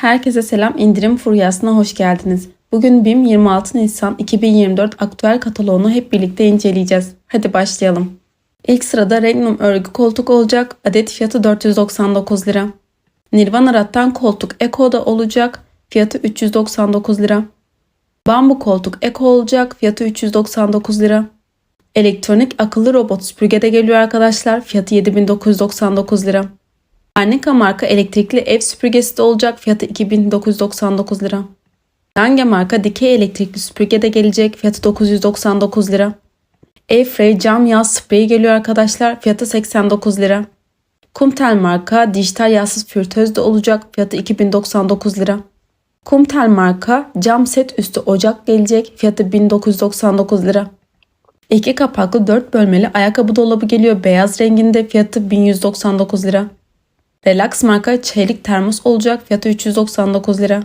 Herkese selam indirim furyasına hoş geldiniz. Bugün BİM 26 Nisan 2024 aktüel kataloğunu hep birlikte inceleyeceğiz. Hadi başlayalım. İlk sırada Regnum örgü koltuk olacak. Adet fiyatı 499 lira. Nirvana rattan koltuk Eko'da olacak. Fiyatı 399 lira. Bambu koltuk Eko olacak. Fiyatı 399 lira. Elektronik akıllı robot süpürgede geliyor arkadaşlar. Fiyatı 7999 lira. Arnica marka elektrikli ev süpürgesi de olacak. Fiyatı 2999 lira. Lange marka dikey elektrikli süpürge de gelecek. Fiyatı 999 lira. Airfrey cam yağ spreyi geliyor arkadaşlar. Fiyatı 89 lira. Kumtel marka dijital yağsız fürtöz de olacak. Fiyatı 2099 lira. Kumtel marka cam set üstü ocak gelecek. Fiyatı 1999 lira. İki kapaklı 4 bölmeli ayakkabı dolabı geliyor. Beyaz renginde fiyatı 1199 lira. Relax marka çelik termos olacak. Fiyatı 399 lira.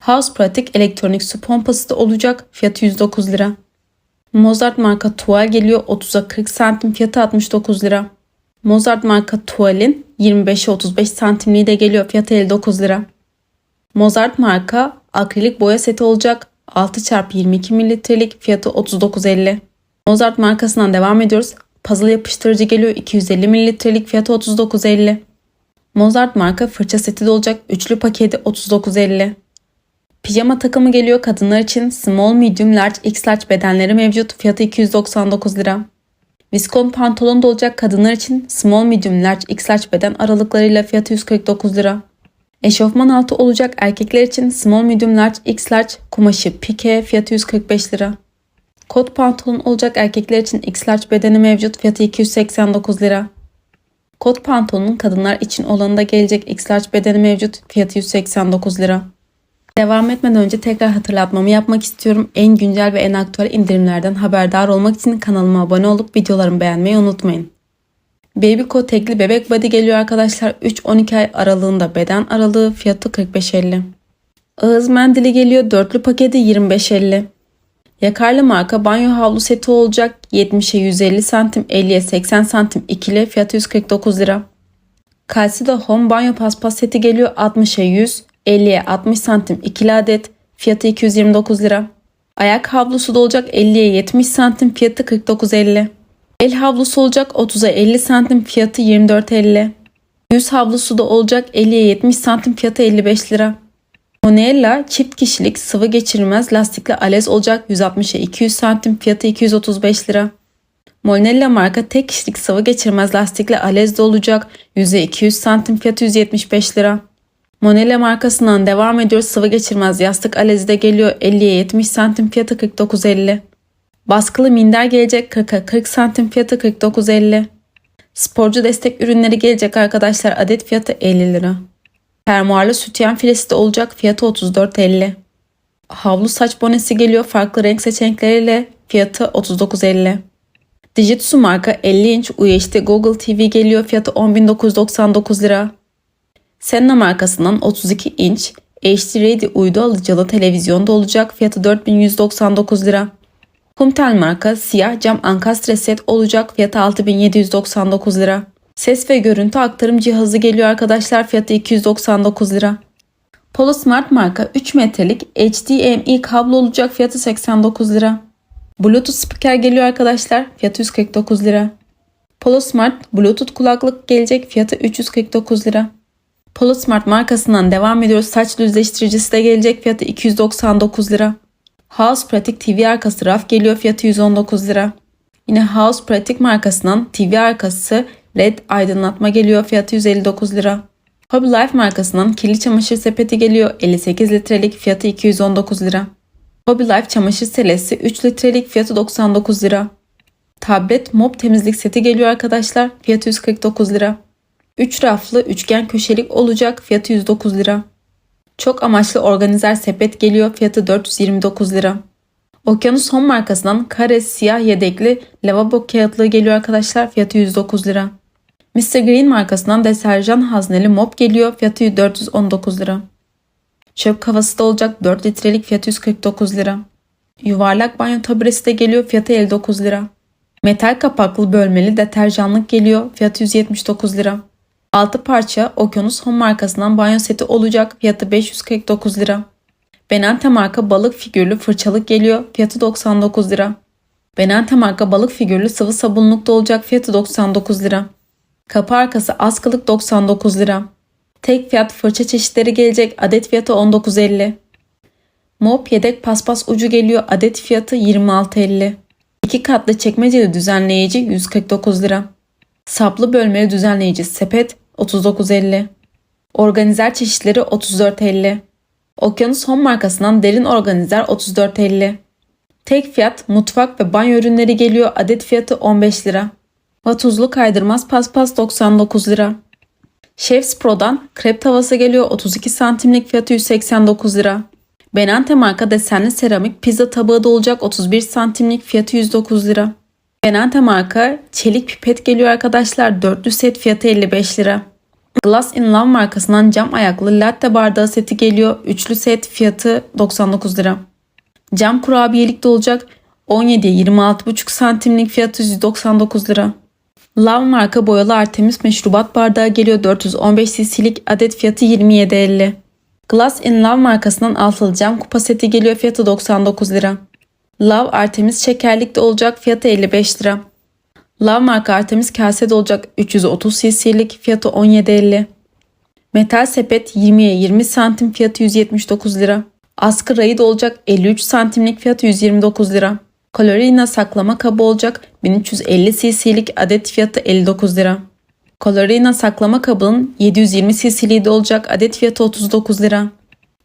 House Pratik elektronik su pompası da olacak. Fiyatı 109 lira. Mozart marka tuval geliyor. 30'a 40 santim fiyatı 69 lira. Mozart marka tuvalin 25'e 35 santimliği de geliyor. Fiyatı 59 lira. Mozart marka akrilik boya seti olacak. 6x22 mililitrelik fiyatı 39.50. Mozart markasından devam ediyoruz. Puzzle yapıştırıcı geliyor. 250 mililitrelik fiyatı 39.50. Mozart marka fırça seti de olacak. Üçlü paketi 39.50. Pijama takımı geliyor kadınlar için. Small, medium, large, x large bedenleri mevcut. Fiyatı 299 lira. Viskon pantolon da olacak kadınlar için. Small, medium, large, x large beden aralıklarıyla fiyatı 149 lira. Eşofman altı olacak erkekler için small, medium, large, x large kumaşı pike fiyatı 145 lira. Kot pantolon olacak erkekler için x large bedeni mevcut fiyatı 289 lira. Kot pantolonun kadınlar için olanı da gelecek X large bedeni mevcut. Fiyatı 189 lira. Devam etmeden önce tekrar hatırlatmamı yapmak istiyorum. En güncel ve en aktüel indirimlerden haberdar olmak için kanalıma abone olup videolarımı beğenmeyi unutmayın. Baby Co tekli bebek body geliyor arkadaşlar. 3-12 ay aralığında beden aralığı fiyatı 45.50. Ağız mendili geliyor. Dörtlü paketi 25.50. Yakarlı marka banyo havlu seti olacak. 70'e 150 santim, 50'ye 80 santim ikili fiyatı 149 lira. Calcida Home banyo paspas seti geliyor 60'a 100, 50'ye 60 santim ikili adet fiyatı 229 lira. Ayak havlusu da olacak 50'ye 70 santim fiyatı 49.50. El havlusu olacak 30'a 50 santim fiyatı 24.50. Yüz havlusu da olacak 50'ye 70 santim fiyatı 55 lira. Monella çift kişilik sıvı geçirmez lastikli alez olacak 160'a 200 santim fiyatı 235 lira. Monella marka tek kişilik sıvı geçirmez lastikli alez de olacak 100'e 200 santim fiyatı 175 lira. Monella markasından devam ediyoruz sıvı geçirmez yastık alezi de geliyor 50'ye 70 santim fiyatı 49.50. Baskılı minder gelecek 40'a 40 santim fiyatı 49.50. Sporcu destek ürünleri gelecek arkadaşlar adet fiyatı 50 lira. Fermuarlı sütyen filesi olacak fiyatı 34.50. Havlu saç bonesi geliyor farklı renk seçenekleriyle fiyatı 39.50. Dijitsu marka 50 inç UHD Google TV geliyor fiyatı 10.999 lira. Senna markasından 32 inç HD Ready uydu alıcılı televizyon da olacak fiyatı 4199 lira. Kumtel marka siyah cam ankastre set olacak fiyatı 6799 lira. Ses ve görüntü aktarım cihazı geliyor arkadaşlar fiyatı 299 lira. Polo Smart marka 3 metrelik HDMI kablo olacak fiyatı 89 lira. Bluetooth speaker geliyor arkadaşlar fiyatı 149 lira. Polo Smart Bluetooth kulaklık gelecek fiyatı 349 lira. Polo Smart markasından devam ediyoruz. Saç düzleştiricisi de gelecek fiyatı 299 lira. House Pratik TV arkası raf geliyor fiyatı 119 lira. Yine House Pratik markasından TV arkası LED aydınlatma geliyor fiyatı 159 lira. Hobby Life markasından kirli çamaşır sepeti geliyor 58 litrelik fiyatı 219 lira. Hobby Life çamaşır selesi 3 litrelik fiyatı 99 lira. Tablet mop temizlik seti geliyor arkadaşlar fiyatı 149 lira. 3 raflı üçgen köşelik olacak fiyatı 109 lira. Çok amaçlı organizer sepet geliyor fiyatı 429 lira. Okyanus Home markasından kare siyah yedekli lavabo kağıtlığı geliyor arkadaşlar fiyatı 109 lira. Mr. Green markasından deterjan hazneli mop geliyor. Fiyatı 419 lira. Çöp kavası da olacak 4 litrelik fiyatı 149 lira. Yuvarlak banyo taburesi de geliyor. Fiyatı 59 lira. Metal kapaklı bölmeli deterjanlık geliyor. Fiyatı 179 lira. 6 parça Okyanus Home markasından banyo seti olacak. Fiyatı 549 lira. Benante marka balık figürlü fırçalık geliyor. Fiyatı 99 lira. Benante marka balık figürlü sıvı sabunluk da olacak. Fiyatı 99 lira. Kapı arkası askılık 99 lira. Tek fiyat fırça çeşitleri gelecek. Adet fiyatı 19.50. Mop yedek paspas ucu geliyor. Adet fiyatı 26.50. İki katlı çekmeceli düzenleyici 149 lira. Saplı bölmeli düzenleyici sepet 39.50. Organizer çeşitleri 34.50. Okyanus Home markasından derin organizer 34.50. Tek fiyat mutfak ve banyo ürünleri geliyor. Adet fiyatı 15 lira. Vatuzlu kaydırmaz paspas 99 lira. Chef's Pro'dan krep tavası geliyor 32 santimlik fiyatı 189 lira. Benante marka desenli seramik pizza tabağı da olacak 31 santimlik fiyatı 109 lira. Benante marka çelik pipet geliyor arkadaşlar dörtlü set fiyatı 55 lira. Glass in Love markasından cam ayaklı latte bardağı seti geliyor. Üçlü set fiyatı 99 lira. Cam kurabiyelik de olacak 17'ye 26,5 santimlik fiyatı 199 lira. Love marka boyalı Artemis meşrubat bardağı geliyor 415 cc'lik adet fiyatı 27.50. Glass in Love markasından altılı cam kupa seti geliyor fiyatı 99 lira. Love Artemis şekerlik de olacak fiyatı 55 lira. Love marka Artemis kase de olacak 330 cc'lik fiyatı 17.50. Metal sepet 20'ye 20 santim fiyatı 179 lira. Askı rayı da olacak 53 santimlik fiyatı 129 lira. Colorina saklama kabı olacak 1350 cc'lik adet fiyatı 59 lira. Colorina saklama kabının 720 cc'liği de olacak adet fiyatı 39 lira.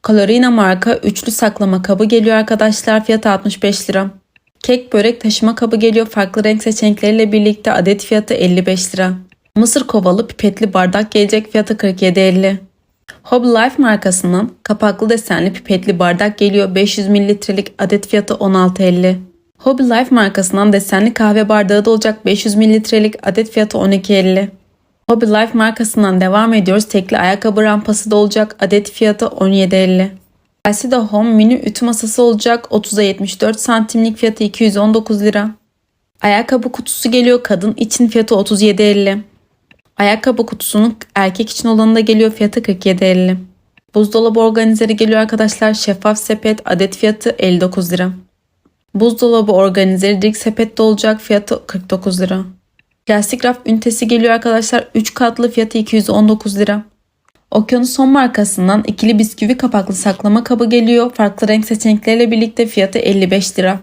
Colorina marka üçlü saklama kabı geliyor arkadaşlar fiyatı 65 lira. Kek börek taşıma kabı geliyor farklı renk seçenekleriyle birlikte adet fiyatı 55 lira. Mısır kovalı pipetli bardak gelecek fiyatı 47.50. Hobby Life markasının kapaklı desenli pipetli bardak geliyor 500 mililitrelik adet fiyatı 16.50. Hobby Life markasından desenli kahve bardağı da olacak 500 mililitrelik adet fiyatı 12.50. Hobby Life markasından devam ediyoruz. Tekli ayakkabı rampası da olacak. Adet fiyatı 17.50. Elsida Home mini ütü masası olacak. 30'a 74 santimlik fiyatı 219 lira. Ayakkabı kutusu geliyor. Kadın için fiyatı 37.50. Ayakkabı kutusunun erkek için olanı da geliyor. Fiyatı 47.50. Buzdolabı organizeri geliyor arkadaşlar. Şeffaf sepet adet fiyatı 59 lira. Buzdolabı organizeri dik sepette olacak. Fiyatı 49 lira. Plastik raf ünitesi geliyor arkadaşlar. 3 katlı fiyatı 219 lira. Okyanus son markasından ikili bisküvi kapaklı saklama kabı geliyor. Farklı renk seçenekleriyle birlikte fiyatı 55 lira.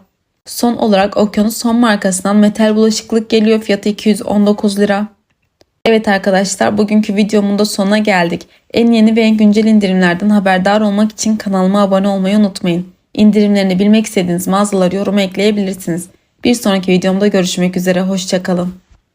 Son olarak Okyanus son markasından metal bulaşıklık geliyor. Fiyatı 219 lira. Evet arkadaşlar bugünkü videomun da sonuna geldik. En yeni ve en güncel indirimlerden haberdar olmak için kanalıma abone olmayı unutmayın. İndirimlerini bilmek istediğiniz mağazaları yoruma ekleyebilirsiniz. Bir sonraki videomda görüşmek üzere. Hoşçakalın.